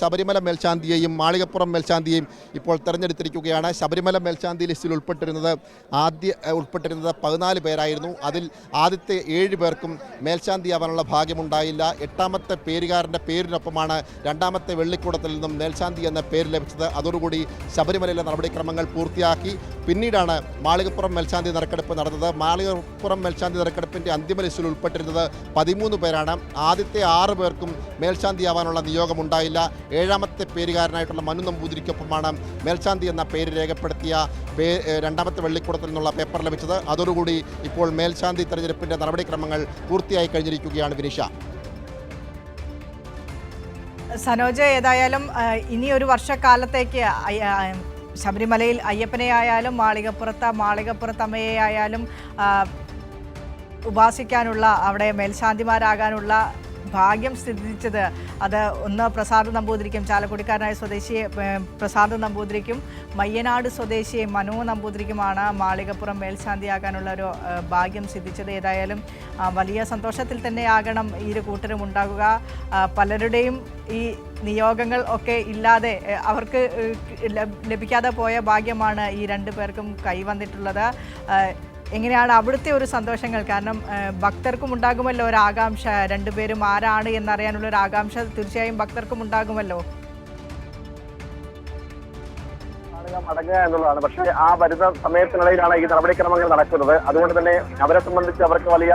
ശബരിമല മേൽശാന്തിയെയും മാളികപ്പുറം മേൽശാന്തിയെയും ഇപ്പോൾ തെരഞ്ഞെടുത്തിരിക്കുകയാണ്. ശബരിമല മേൽശാന്തി ലിസ്റ്റിൽ ഉൾപ്പെട്ടിരുന്നത് ആദ്യ ഉൾപ്പെട്ടിരുന്നത് പതിനാല് പേരായിരുന്നു. അതിൽ ആദ്യത്തെ ഏഴ് പേർക്കും മേൽശാന്തിയാവാനുള്ള ഭാഗ്യമുണ്ടായില്ല. എട്ടാമത്തെ പേരുകാരന്റെ പേരിനൊപ്പമാണ് രണ്ടാമത്തെ വെള്ളിക്കൂടത്തിൽ നിന്നും മേൽശാന്തി എന്ന പേര് ലഭിച്ചത്. അതോടുകൂടി ശബരിമലയിലെ നടപടിക്രമങ്ങൾ പൂർത്തിയാക്കി. പിന്നീടാണ് മാളികപ്പുറം മേൽശാന്തി നറുക്കെടുപ്പ് നടന്നത്. മാളികപ്പുറം മേൽശാന്തി നറുക്കെടുപ്പിന്റെ അന്തിമ ലിസ്റ്റിൽ ഉൾപ്പെട്ടിരുന്നത് പതിമൂന്ന് പേരാണ്. ആദ്യത്തെ ആറ് പേർക്കും മേൽശാന്തിയാവാനുള്ള നിയോഗമുണ്ടായില്ല. ഏഴാമത്തെ പേരുകാരനായിട്ടുള്ള മനു നമ്പൂതിരിക്കൊപ്പമാണ് മേൽശാന്തി എന്ന പേര് രേഖപ്പെടുത്തിയ പേ രണ്ടാമത്തെ വെള്ളിക്കൂടത്തിൽ നിന്നുള്ള പേപ്പർ ലഭിച്ചത്. അതോടുകൂടി ഇപ്പോൾ മേൽശാന്തി തെരഞ്ഞെടുപ്പിന്റെ നടപടിക്രമങ്ങൾ പൂർത്തിയായി കഴിഞ്ഞിരിക്കുകയാണ് വിനിഷ. സനോജ് ഏതായാലും ഇനി ഒരു വർഷക്കാലത്തേക്ക് ശബരിമലയിൽ അയ്യപ്പനെ ആയാലും മാളികപ്പുറത്ത് മാളികപ്പുറത്ത് അമ്മയെ ആയാലും ഉപാസിക്കാനുള്ള അവിടെ മേൽശാന്തിമാരാകാനുള്ള ഭാഗ്യം സ്ഥിതിച്ചത്. അത് ഒന്ന് പ്രസാദ് നമ്പൂതിരിക്കും. ചാലക്കുടിക്കാരനായ സ്വദേശിയെ പ്രസാദ് നമ്പൂതിരിക്കും. മയ്യനാട് സ്വദേശിയെ മനോ നമ്പൂതിരിക്കുമാണ്. മാളികപ്പുറം മേൽശാന്തിയാകാനുള്ള ഒരു ഭാഗ്യം സിദ്ധിച്ചത്. ഏതായാലും വലിയ സന്തോഷത്തിൽ തന്നെയാകണം ഈ ഇരു കൂട്ടരും ഉണ്ടാകുക. പലരുടെയും ഈ നിയോഗങ്ങൾ ഒക്കെ ഇല്ലാതെ അവർക്ക് ലഭിക്കാതെ പോയ ഭാഗ്യമാണ് ഈ രണ്ടു പേർക്കും കൈവന്നിട്ടുള്ളത് എങ്ങനെയാണ് അവിടുത്തെ ഒരു സന്തോഷങ്ങൾ? കാരണം ഭക്തർക്കും ഉണ്ടാകുമല്ലോ ഒരു ആകാംക്ഷ. രണ്ടുപേരും ആരാണ് എന്നറിയാനുള്ള ഒരു ആകാംക്ഷ തീർച്ചയായും ഭക്തർക്കും ഉണ്ടാകുമല്ലോ. മടങ്ങുക എന്നുള്ളതാണ്. പക്ഷേ ആ വരുന്ന സമയത്തിനിടയിലാണ് ഈ നടപടിക്രമങ്ങൾ നടക്കുന്നത്. അതുകൊണ്ട് തന്നെ അവരെ സംബന്ധിച്ച് അവർക്ക് വലിയ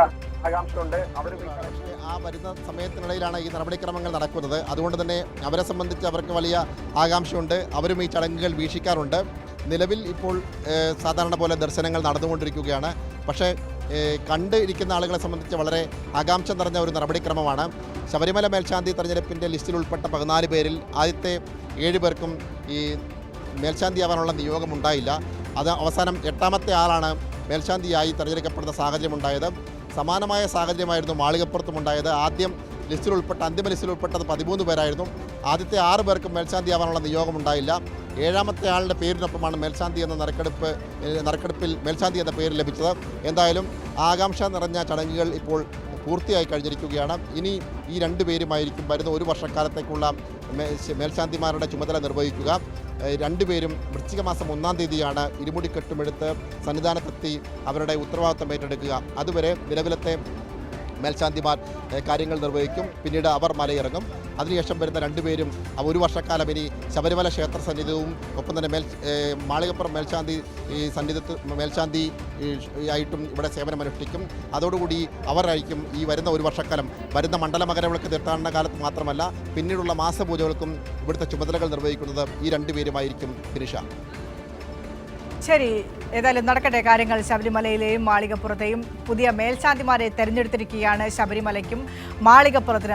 ആകാംക്ഷയുണ്ട്. അവരും പക്ഷേ ആ വരുന്ന സമയത്തിനിടയിലാണ് ഈ നടപടിക്രമങ്ങൾ നടക്കുന്നത്. അതുകൊണ്ട് തന്നെ അവരെ സംബന്ധിച്ച് അവർക്ക് വലിയ ആകാംക്ഷയുണ്ട്. അവരും ഈ ചടങ്ങുകൾ വീക്ഷിക്കാറുണ്ട്. നിലവിൽ ഇപ്പോൾ സാധാരണ പോലെ ദർശനങ്ങൾ നടന്നുകൊണ്ടിരിക്കുകയാണ്. പക്ഷേ കണ്ടിരിക്കുന്ന ആളുകളെ സംബന്ധിച്ച് വളരെ ആകാംക്ഷ നിറഞ്ഞ ഒരു നടപടിക്രമമാണ്. ശബരിമല മേൽശാന്തി തെരഞ്ഞെടുപ്പിന്റെ ലിസ്റ്റിൽ ഉൾപ്പെട്ട പതിനാല് പേരിൽ ആദ്യത്തെ ഏഴ് പേർക്കും ഈ മേൽശാന്തിയാവാനുള്ള നിയോഗമുണ്ടായില്ല അത് അവസാനം എട്ടാമത്തെ ആളാണ് മേൽശാന്തിയായി തിരഞ്ഞെടുക്കപ്പെടുന്ന സാഹചര്യമുണ്ടായത്. സമാനമായ സാഹചര്യമായിരുന്നു മാളികപ്പുറത്തും ഉണ്ടായത് ആദ്യം ലിസ്റ്റിൽ ഉൾപ്പെട്ട അന്തിമ ലിസ്റ്റിൽ ഉൾപ്പെട്ടത് പതിമൂന്ന് പേരായിരുന്നു. ആദ്യത്തെ ആറ് പേർക്കും മേൽശാന്തിയാവാനുള്ള നിയോഗമുണ്ടായില്ല ഏഴാമത്തെ ആളുടെ പേരിനൊപ്പമാണ് മേൽശാന്തി എന്ന നറുക്കെടുപ്പ് നറുക്കെടുപ്പിൽ മേൽശാന്തി എന്ന പേര് ലഭിച്ചത്. എന്തായാലും ആകാംക്ഷ നിറഞ്ഞ ചടങ്ങുകൾ ഇപ്പോൾ പൂർത്തിയായി കഴിഞ്ഞിരിക്കുകയാണ്. ഇനി ഈ രണ്ട് പേരുമായിരിക്കും വരുന്ന ഒരു വർഷക്കാലത്തേക്കുള്ള മേൽശാന്തിമാരുടെ ചുമതല നിർവഹിക്കുക. രണ്ടുപേരും വൃശ്ചിക മാസം ഒന്നാം തീയതിയാണ് ഇരുമുടി കെട്ടുമെടുത്ത് സന്നിധാനത്തെത്തി അവരുടെ ഉത്തരവാദിത്തം ഏറ്റെടുക്കുക. അതുവരെ നിലവിലത്തെ മേൽശാന്തിമാർ കാര്യങ്ങൾ നിർവഹിക്കും. പിന്നീട് അവർ മലയിറങ്ങും. അതിനുശേഷം വരുന്ന രണ്ടുപേരും ഒരു വർഷക്കാലം ഇനി ശബരിമല ക്ഷേത്ര സന്നിധിയും ഒപ്പം തന്നെ മേൽ മാളികപ്പുറം മേൽശാന്തി ഈ സന്നിധത്ത് മേൽശാന്തി ആയിട്ടും ഇവിടെ സേവനമനുഷ്ഠിക്കും. അതോടുകൂടി അവരായിരിക്കും ഈ വരുന്ന ഒരു വർഷക്കാലം. വരുന്ന മണ്ഡല മകരവിളക്ക് തീർത്ഥാടന കാലത്ത് മാത്രമല്ല പിന്നീടുള്ള മാസപൂജകൾക്കും ഇവിടുത്തെ ചുമതലകൾ നിർവഹിക്കുന്നത് ഈ രണ്ടുപേരുമായിരിക്കും ഫിനിഷ ശരി ഏതായാലും നടക്കട്ടെ കാര്യങ്ങൾ. ശബരിമലയിലെയും മാളികപ്പുറത്തെയും പുതിയ മേൽശാന്തിമാരെ തെരഞ്ഞെടുത്തിരിക്കുകയാണ് ശബരിമലയ്ക്കും മാളികപ്പുറത്തിന്.